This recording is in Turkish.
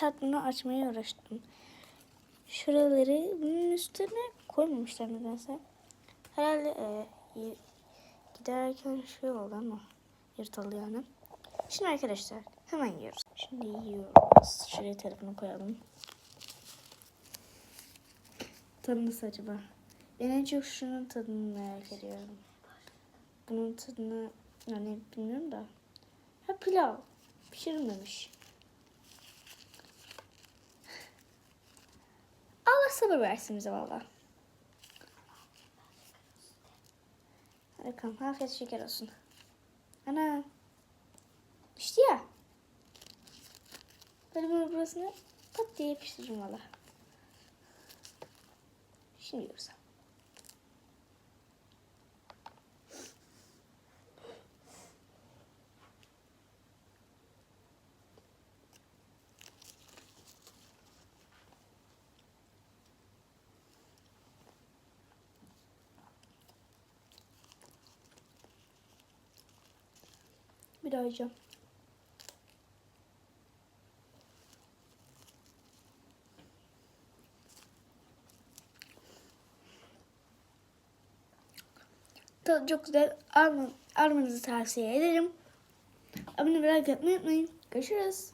saat açmaya uğraştım. Şuraları bunun üstüne koymamışlar nedense. Herhalde e, giderken şey oldu ama yırtıldı yani. Şimdi arkadaşlar hemen yiyoruz. Şimdi yiyoruz. Şuraya telefonu koyalım. Tadı nasıl acaba? Ben en çok şunun tadını merak ediyorum. Bunun tadını yani bilmiyorum da. Ha pilav. Pişirilmemiş. Sabır versin bize valla. Hadi bakalım afiyet şeker olsun. Ana. Düştü ya. Böyle böyle burasını pat diye yapıştırırım valla. Şimdi yiyoruz. Bir daha yiyeceğim. Tadı çok güzel. Alma, almanızı tavsiye ederim. Abone atmayı unutmayın. Görüşürüz.